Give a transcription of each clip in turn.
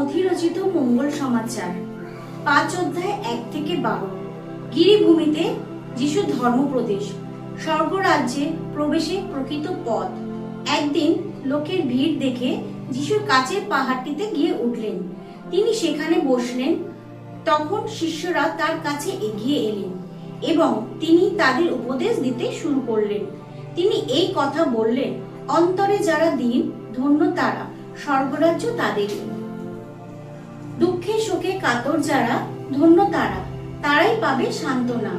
মঙ্গল সমাচার পাঁচ অধ্যায় এক থেকে বারো। গিরিভূমিতে যিশু ধর্মপ্রদেশ। স্বর্গরাজ্যে প্রবেশে প্রকৃত পথ। একদিন লোকের ভিড় দেখে যিশুর কাছের পাহাড়টিতে গিয়ে উঠলেন। তিনি সেখানে বসলেন। তখন শিষ্যরা তার কাছে এগিয়ে এলেন এবং তিনি তাদের উপদেশ দিতে শুরু করলেন। তিনি এই কথা বললেন, অন্তরে যারা দিন, ধন্য তারা। স্বর্গরাজ্য তাদেরই। দুঃখে শোকে কাতর যারা, ধন্য তারা। তারাই পাবে সান্ত্বনা।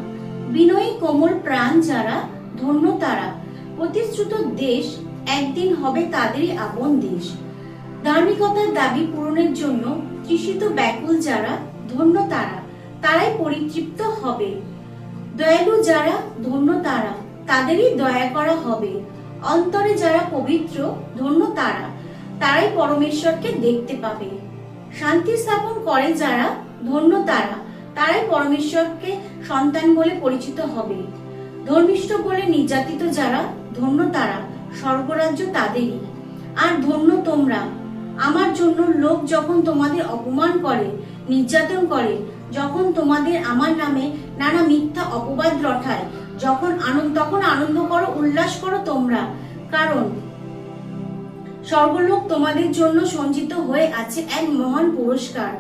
বিনয়ী কোমল প্রাণ যারা, ধন্য তারা। প্রতিশ্রুত দেশ একদিন হবে তাদেরই আপন দেশ। ধার্মিকতার দাবি পূরণের জন্য তৃষিত ব্যাকুল যারা, ধন্য তারা। তারাই পরিতৃপ্ত হবে। দয়ালু যারা, ধন্য তারা। তাদেরই দয়া করা হবে। অন্তরে যারা পবিত্র, ধন্য তারা। তারাই পরমেশ্বরকে দেখতে পাবে। শান্তি স্থাপন করে যারা, ধন্য তারা। তারাই পরমেশ্বরকে সন্তান বলে পরিচিত হবে। ধর্মিষ্ঠ বলে নির্যাতিত যারা, ধন্য তারা। স্বর্গরাজ্য তাদেরই। আর ধন্য তোমরা। আমার জন্য লোক যখন তোমাদের অপমান করে, নির্যাতন করে, যখন তোমাদের আমার নামে নানা মিথ্যা অপবাদ রটায়, যখন আনন্দ, তখন আনন্দ করো, উল্লাস করো তোমরা। কারণ স্বর্গলোক তোমাদের জন্য সঞ্চিত হয়ে আছে এক মহান পুরস্কার।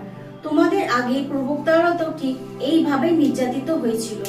তোমাদের আগে প্রবক্তারা তো ঠিক এইভাবে নির্যাতিত হয়েছিল।